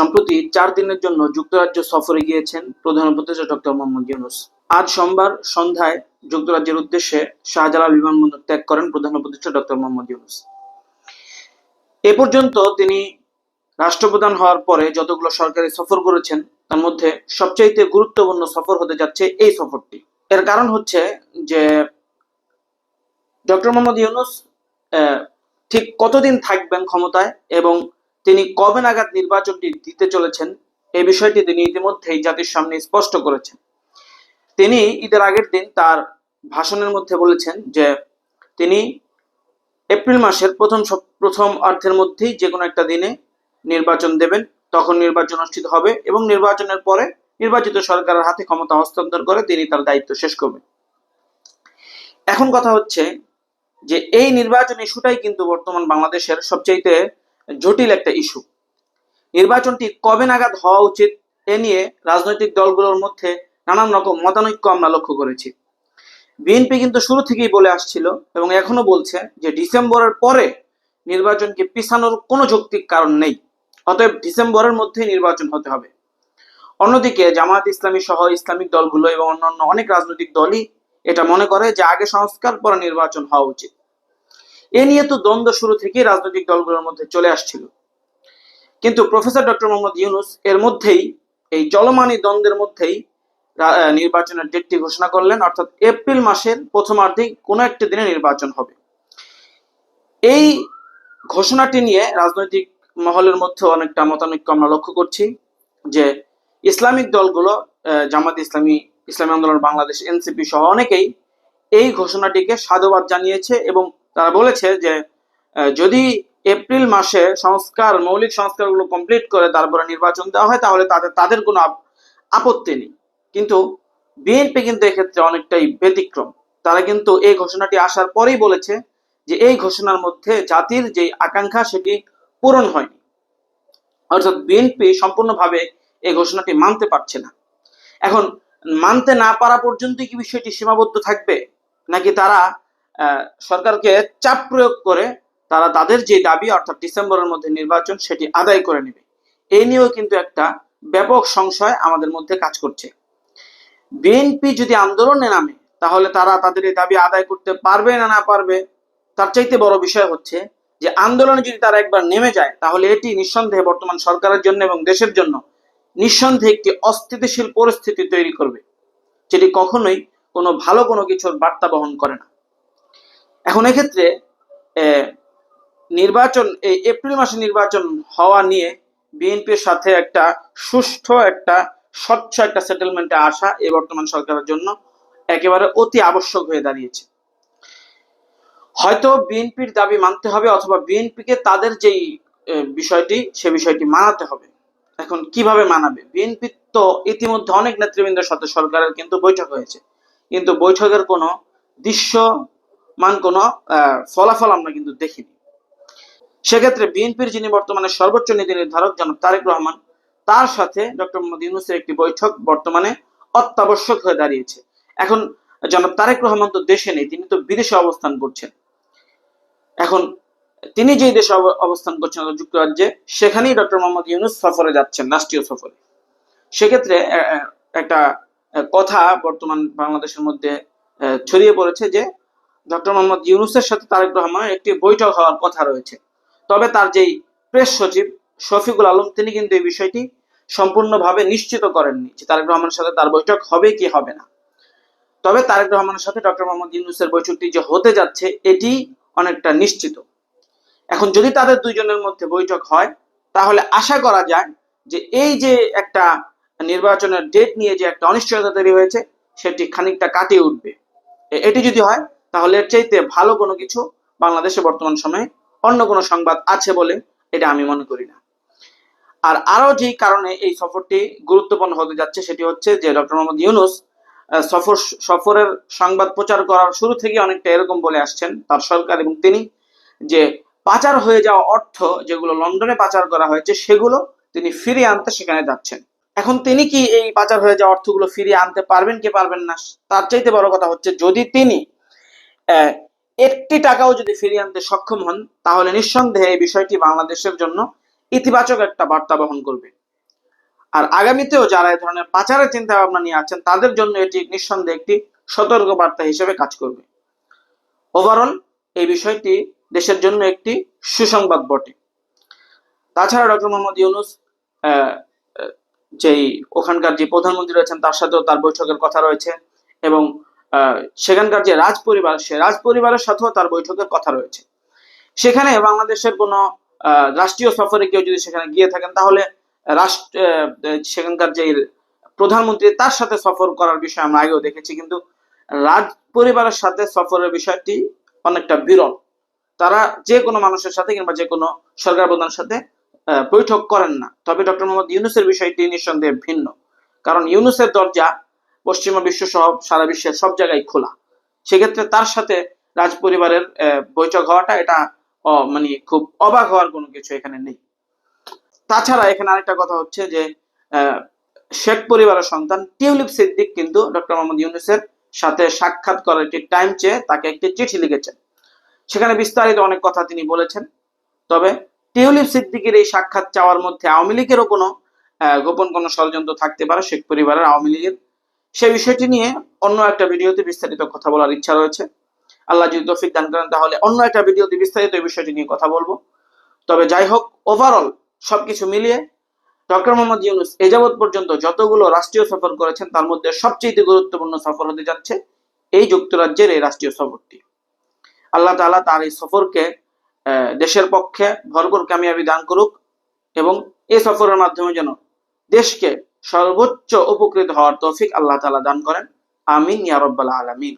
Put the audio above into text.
সম্প্রতি চার দিনের জন্য যুক্তরাজ্য সফরে গিয়েছেন প্রধান উপদেষ্টা ডক্টর মোহাম্মদ ইউনুস। আজ সোমবার সন্ধ্যায় যুক্তরাজ্যের উদ্দেশ্যে শাহজালাল বিমানবন্দর ত্যাগ করেন প্রধান উপদেষ্টা ডক্টর মোহাম্মদ ইউনুস। এ পর্যন্ত তিনি রাষ্ট্রপ্রধান হওয়ার পরে যতগুলো সরকারি সফর করেছেন, তার মধ্যে সবচাইতে গুরুত্বপূর্ণ সফর হতে যাচ্ছে এই সফরটি। এর কারণ হচ্ছে যে ডক্টর মোহাম্মদ ইউনুস ঠিক কতদিন থাকবেন ক্ষমতায় এবং তিনি কবে নাগাদ নির্বাচনটি দিতে চলেছেন এই বিষয়টি তিনি ইতিমধ্যেই জাতির সামনে স্পষ্ট করেছেন। তিনি ঈদের আগের দিন তার ভাষণের মধ্যে বলেছেন যে, তিনি এপ্রিল মাসের প্রথম প্রথম অর্ধের মধ্যেই যে কোনো একটা দিনে নির্বাচন দেবেন, তখন নির্বাচন অনুষ্ঠিত হবে এবং নির্বাচনের পরে নির্বাচিত সরকারের হাতে ক্ষমতা হস্তান্তর করে তিনি তার দায়িত্ব শেষ করবেন। এখন কথা হচ্ছে যে, এই নির্বাচন ইস্যুটাই কিন্তু বর্তমান বাংলাদেশের সবচাইতে জটিল একটা ইস্যু নির্বাচনটি কবে নাগাদ হওয়া উচিত এ নিয়ে রাজনৈতিক দলগুলোর মধ্যে নানান রকম মতানৈক্য আমরা লক্ষ্য করেছি। বিএনপি কিন্তু শুরু থেকেই বলে আসছিল এবং এখনও বলছে যে ডিসেম্বরের পরে নির্বাচনকে পিছানোর কোনো যৌক্তিক কারণ নেই। অতএব ডিসেম্বরের মধ্যেই নির্বাচন হতে হবে। অন্যদিকে জামাত ইসলামী সহ ইসলামিক দলগুলো এবং অন্যান্য অনেক রাজনৈতিক দলই এটা মনে করে যে আগে সংস্কার পরে নির্বাচন হওয়া উচিত। এ নিয়ে তো দ্বন্দ্ব শুরু থেকেই রাজনৈতিক দলগুলোর মধ্যে চলে আসছিল। কিন্তু প্রফেসর ডক্টর মোহাম্মদ ইউনুস এর মধ্যেই, এই চলমানি দ্বন্দ্বের মধ্যেই নির্বাচনের ডেটটি ঘোষণা করলেন, অর্থাৎ এপ্রিল মাসের প্রথমার্ধেই কোনো একটি দিনে নির্বাচন হবে। এই ঘোষণাটি নিয়ে রাজনৈতিক মহলের মধ্যে অনেকটা মতানৈক্য আমরা লক্ষ্য করছি যে, ইসলামিক দলগুলো জামাত ইসলামী ইসলামী আন্দোলন, বাংলাদেশ, এনসিপি সহ অনেকেই এই ঘোষণাটিকে সাধুবাদ জানিয়েছে এবং তারা বলেছে যে যদি এপ্রিল মাসে সংস্কার, মৌলিক সংস্কারগুলো কমপ্লিট করে তারপরে নির্বাচন দেওয়া হয়, তাহলে তাদের তাদের কোনো আপত্তি নেই। কিন্তু বিএনপি কিন্তু এক্ষেত্রে অনেকটাই ব্যতিক্রম। তারা কিন্তু এই ঘোষণাটি আসার পরেই বলেছে যে, এই ঘোষণার মধ্যে জাতির যে আকাঙ্ক্ষা, সেটি পূরণ হয়নি। অর্থাৎ বিএনপি সম্পূর্ণভাবে এই ঘোষণাটি মানতে পারছে না। এখন, মানতে না পারা পর্যন্তই কি বিষয়টি সীমাবদ্ধ থাকবে? নাকি তারা সরকারকে চাপ প্রয়োগ করে তারা তাদের যে দাবি, অর্থাৎ ডিসেম্বরের মধ্যে নির্বাচন, সেটি আদায় করে নেবে। এই নিয়েও কিন্তু একটা ব্যাপক সংশয় আমাদের মধ্যে কাজ করছে। বিএনপি যদি আন্দোলনে নামে, তাহলে তারা তাদের এই দাবি আদায় করতে পারবে না না পারবে? তার চাইতে বড় বিষয় হচ্ছে যে, আন্দোলনে যদি তারা একবার নেমে যায়, তাহলে এটি নিঃসন্দেহে বর্তমান সরকারের জন্য এবং দেশের জন্য নিঃসন্দেহে একটি অস্থিতিশীল পরিস্থিতি তৈরি করবে, যেটি কখনোই কোনো ভালো কোনো কিছুর বার্তা বহন করে না। এখন এক্ষেত্রে নির্বাচন, এই এপ্রিল মাসে নির্বাচন হওয়া নিয়ে বিএনপির সাথে একটা সুষ্ঠু একটা, স্বচ্ছ একটা সেটেলমেন্টে আসা এই বর্তমান সরকারের জন্য একেবারে অতি আবশ্যক হয়ে দাঁড়িয়েছে। হয়তো বিএনপির দাবি মানতে হবে অথবা বিএনপিকে তাদের যেই বিষয়টি, সে বিষয়টি মানাতে হবে। এখন কীভাবে মানাবে? বিএনপি তো ইতিমধ্যে অনেক নেতৃবৃন্দের সাথে সরকারের কিন্তু বৈঠক হয়েছে। কিন্তু বৈঠকের কোনো দৃশ্যমান কোনো ফলাফল আমরা কিন্তু দেখিনি। সেক্ষেত্রে বিএনপির যিনি বর্তমানে সর্বোচ্চ নীতি নির্ধারক জনাব তারেক রহমান, তার সাথে ডক্টর মোহাম্মদ ইউনুসের একটি বৈঠক বর্তমানে অত্যাবশ্যক হয়ে দাঁড়িয়েছে। এখন জনাব তারেক রহমান তো দেশে নেই, তিনি তো বিদেশে অবস্থান করছেন। এখন তিনি যেই দেশে অবস্থান করছেন যুক্তরাজ্যে, সেখানেই ডক্টর মোহাম্মদ ইউনুস সফরে যাচ্ছেন, রাষ্ট্রীয় সফরে। সেক্ষেত্রে একটা কথা বর্তমান বাংলাদেশের মধ্যে ছড়িয়ে পড়েছে যে ডক্টর মোহাম্মদ ইউনুসের সাথে তারেক রহমানের একটি বৈঠক হওয়ার কথা রয়েছে। তবে তার যেই প্রেস সচিব শফিকুল আলম, তিনি কিন্তু এই বিষয়টি সম্পূর্ণভাবে নিশ্চিত করেননি যে তারেক রহমানের সাথে তার বৈঠক হবে কি হবে না। তবে তারেক রহমানের সাথে ডক্টর মোহাম্মদ ইউনুসের বৈঠকটি যে হতে যাচ্ছে, এটি অনেকটা নিশ্চিত। এখন যদি তাদের দুইজনের মধ্যে বৈঠক হয়, তাহলে আশা করা যায় যে এই যে একটা নির্বাচনের ডেট নিয়ে যে একটা অনিশ্চয়তা তৈরি হয়েছে, সেটি খানিকটা কাটিয়ে উঠবে। এটি যদি হয় তাহলে এর চাইতে ভালো কোনো কিছু বাংলাদেশে বর্তমান সময়ে অন্য কোনো সংবাদ আছে বলে এটা আমি মনে করি না। আর আরও যেই কারণে এই সফরটি গুরুত্বপূর্ণ হতে যাচ্ছে সেটি হচ্ছে যে ডক্টর মোহাম্মদ ইউনুস সফর, সফরের সংবাদ প্রচার করার শুরু থেকে অনেকটা এরকম বলে আসছেন তার সরকার এবং তিনি যে পাচার হয়ে যাওয়া অর্থ যেগুলো লন্ডনে পাচার করা হয়েছে সেগুলো তিনি ফিরিয়ে আনতে সেখানে যাচ্ছেন। এখন তিনি কি এই পাচার হয়ে যাওয়া অর্থগুলো ফিরিয়ে আনতে পারবেন কি পারবেন না, তার চাইতে বড় কথা হচ্ছে যদি তিনি একটি টাকাও যদি ফিরিয়ে আনতে সক্ষম হন, তাহলে নিঃসন্দেহে এই বিষয়টি বাংলাদেশের জন্য ইতিবাচক একটা বার্তা বহন করবে। আর আগামীতেও যারা এই ধরনের পাচারের চিন্তা ভাবনা নিয়ে আছেন, তাদের জন্য এটি নিঃসন্দেহে একটি সতর্ক বার্তা হিসেবে কাজ করবে। ওভারঅল এই বিষয়টি দেশের জন্য একটি সুসংবাদ বটে। তাছাড়া ডক্টর মোহাম্মদ ইউনুস যেই ওখানকার যে প্রধানমন্ত্রী রয়েছেন, তার সাথেও তার বৈঠকের কথা রয়েছে এবং সেখানকার যে রাজ পরিবার সে রাজ পরিবারের সাথেও তার বৈঠকের কথা রয়েছে। সেখানে বাংলাদেশের কোনো রাষ্ট্রীয় সফরে কেউ যদি সেখানে গিয়ে থাকেন, তাহলে রাষ্ট্র সেখানকার যে প্রধানমন্ত্রী, তার সাথে সফর করার বিষয় আমরা আগেও দেখেছি, কিন্তু রাজ পরিবারের সাথে সফরের বিষয়টি অনেকটা বিরল। তারা যে কোনো মানুষের সাথে কিংবা যে কোনো সরকার প্রধানের সাথে বৈঠক করেন না। তবে ডক্টর মোহাম্মদ ইউনুসের বিষয়টি নিঃসন্দেহে ভিন্ন। কারণ ইউনুসের দরজা পশ্চিমা বিশ্ব সহ সারা বিশ্বের সব জায়গায় খোলা। সেক্ষেত্রে তার সাথে রাজ পরিবারের বৈঠক হওয়াটা এটা মানে খুব অবাক হওয়ার কোনো কিছু এখানে নেই। তাছাড়া এখানে আরেকটা কথা হচ্ছে যে শেখ পরিবারের সন্তান টিউলিপ সিদ্দিক কিন্তু ডক্টর মোহাম্মদ ইউনুসের সাথে সাক্ষাৎ করার একটি টাইম চেয়ে তাকে একটি চিঠি লিখেছেন। সেখানে বিস্তারিত অনেক কথা তিনি বলেছেন। তবে টিউলিপ সিদ্দিকের এই সাক্ষাৎ চাওয়ার মধ্যে আওয়ামী লীগেরও কোনো গোপন কোনো ষড়যন্ত্র থাকতে পারে শেখ পরিবারের আওয়ামী লীগের? সেই বিষয়টি নিয়ে অন্য একটা ভিডিওতে বিস্তারিত কথা বলার ইচ্ছা রয়েছে। আল্লাহ যদি তৌফিক দান করেন, তাহলে অন্য একটা ভিডিওতে বিস্তারিত এই বিষয়টি নিয়ে কথা বলব। তবে যাই হোক ওভারঅল সবকিছু মিলিয়ে ডক্টর মোহাম্মদ ইউনুস এ যাবৎ পর্যন্ত যতগুলো রাষ্ট্রীয় সফর করেছেন, তার মধ্যে সবচেয়ে গুরুত্বপূর্ণ সফর হতে যাচ্ছে এই যুক্তরাজ্যের এই রাষ্ট্রীয় সফরটি। আল্লাহ তাআলা তার এই সফরকে দেশের পক্ষে ভরপুর কামিয়াবি দান করুক এবং এই সফরের মাধ্যমে যেন দেশকে সর্বোচ্চ উপকৃত হওয়ার তৌফিক আল্লাহ তালা দান করেন। আমিন ইয়া রব্বাল আলামিন।